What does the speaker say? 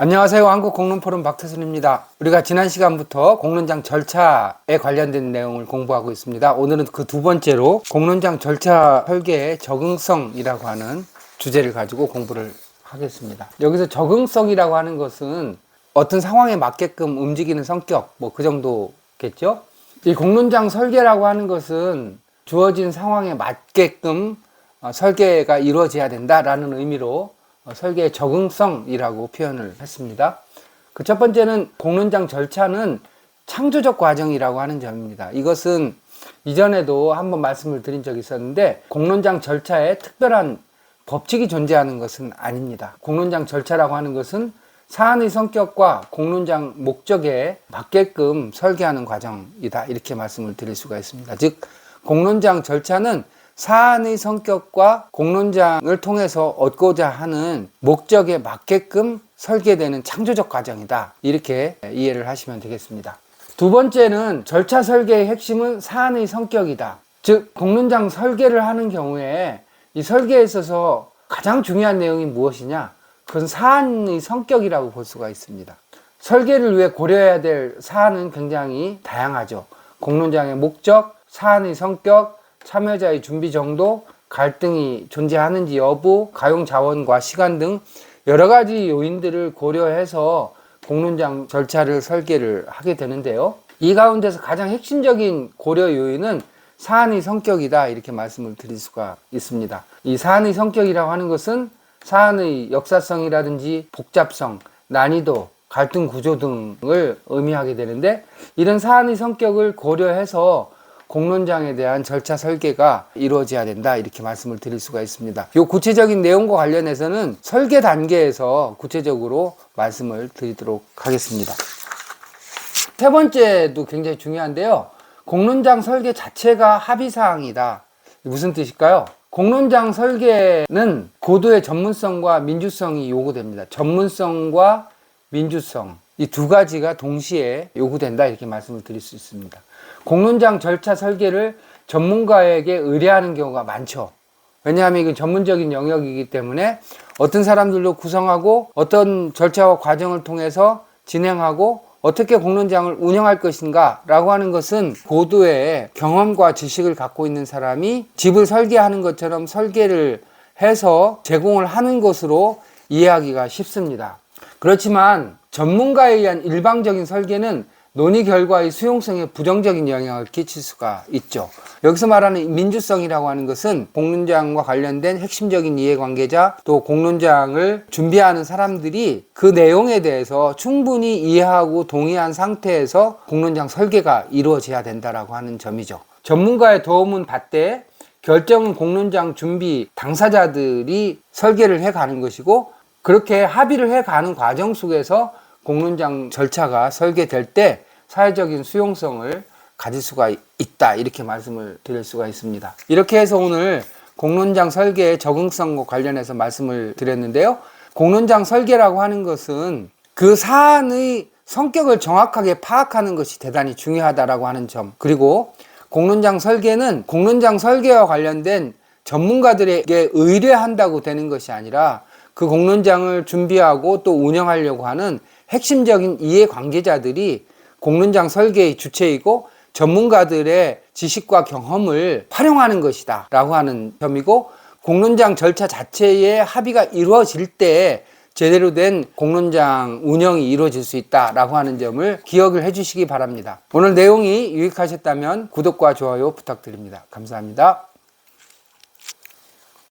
안녕하세요. 한국 공론포럼 박태순입니다. 우리가 지난 시간부터 공론장 절차에 관련된 내용을 공부하고 있습니다. 오늘은 그 두 번째로 공론장 절차 설계의 적응성이라고 하는 주제를 가지고 공부를 하겠습니다. 여기서 적응성이라고 하는 것은 어떤 상황에 맞게끔 움직이는 성격, 뭐 그 정도겠죠? 이 공론장 설계라고 하는 것은 주어진 상황에 맞게끔 어, 설계가 이루어져야 된다라는 의미로 어, 설계의 적응성이라고 표현을 했습니다. 그 첫 번째는 공론장 절차는 창조적 과정이라고 하는 점입니다. 이것은 이전에도 한번 말씀을 드린 적이 있었는데 공론장 절차에 특별한 법칙이 존재하는 것은 아닙니다. 공론장 절차라고 하는 것은 사안의 성격과 공론장 목적에 맞게끔 설계하는 과정이다. 이렇게 말씀을 드릴 수가 있습니다. 즉, 공론장 절차는 사안의 성격과 공론장을 통해서 얻고자 하는 목적에 맞게끔 설계되는 창조적 과정이다. 이렇게 이해를 하시면 되겠습니다. 두 번째는 절차 설계의 핵심은 사안의 성격이다. 즉, 공론장 설계를 하는 경우에 이 설계에 있어서 가장 중요한 내용이 무엇이냐? 그건 사안의 성격이라고 볼 수가 있습니다. 설계를 위해 고려해야 될 사안은 굉장히 다양하죠. 공론장의 목적, 사안의 성격, 참여자의 준비 정도, 갈등이 존재하는지 여부, 가용 자원과 시간 등 여러 가지 요인들을 고려해서 공론장 절차를 설계를 하게 되는데요. 이 가운데서 가장 핵심적인 고려 요인은 사안의 성격이다 이렇게 말씀을 드릴 수가 있습니다. 이 사안의 성격이라고 하는 것은 사안의 역사성이라든지 복잡성, 난이도, 갈등 구조 등을 의미하게 되는데 이런 사안의 성격을 고려해서 공론장에 대한 절차 설계가 이루어져야 된다 이렇게 말씀을 드릴 수가 있습니다. 이 구체적인 내용과 관련해서는 설계 단계에서 구체적으로 말씀을 드리도록 하겠습니다. 세 번째도 굉장히 중요한데요. 공론장 설계 자체가 합의사항이다. 무슨 뜻일까요? 공론장 설계는 고도의 전문성과 민주성이 요구됩니다. 전문성과 민주성. 이 두 가지가 동시에 요구된다. 이렇게 말씀을 드릴 수 있습니다. 공론장 절차 설계를 전문가에게 의뢰하는 경우가 많죠. 왜냐하면 이건 전문적인 영역이기 때문에 어떤 사람들도 구성하고 어떤 절차와 과정을 통해서 진행하고 어떻게 공론장을 운영할 것인가 라고 하는 것은 고도의 경험과 지식을 갖고 있는 사람이 집을 설계하는 것처럼 설계를 해서 제공을 하는 것으로 이해하기가 쉽습니다. 그렇지만 전문가에 의한 일방적인 설계는 논의 결과의 수용성에 부정적인 영향을 끼칠 수가 있죠. 여기서 말하는 민주성이라고 하는 것은 공론장과 관련된 핵심적인 이해관계자 또 공론장을 준비하는 사람들이 그 내용에 대해서 충분히 이해하고 동의한 상태에서 공론장 설계가 이루어져야 된다라고 하는 점이죠. 전문가의 도움은 받되 결정은 공론장 준비 당사자들이 설계를 해 가는 것이고 그렇게 합의를 해 가는 과정 속에서 공론장 절차가 설계될 때 사회적인 수용성을 가질 수가 있다. 이렇게 말씀을 드릴 수가 있습니다. 이렇게 해서 오늘 공론장 설계의 적응성과 관련해서 말씀을 드렸는데요. 공론장 설계라고 하는 것은 그 사안의 성격을 정확하게 파악하는 것이 대단히 중요하다라고 하는 점. 그리고 공론장 설계는 공론장 설계와 관련된 전문가들에게 의뢰한다고 되는 것이 아니라 그 공론장을 준비하고 또 운영하려고 하는 핵심적인 이해 관계자들이 공론장 설계의 주체이고 전문가들의 지식과 경험을 활용하는 것이다 라고 하는 점이고 공론장 절차 자체의 합의가 이루어질 때 제대로 된 공론장 운영이 이루어질 수 있다라고 하는 점을 기억을 해주시기 바랍니다. 오늘 내용이 유익하셨다면 구독과 좋아요 부탁드립니다. 감사합니다.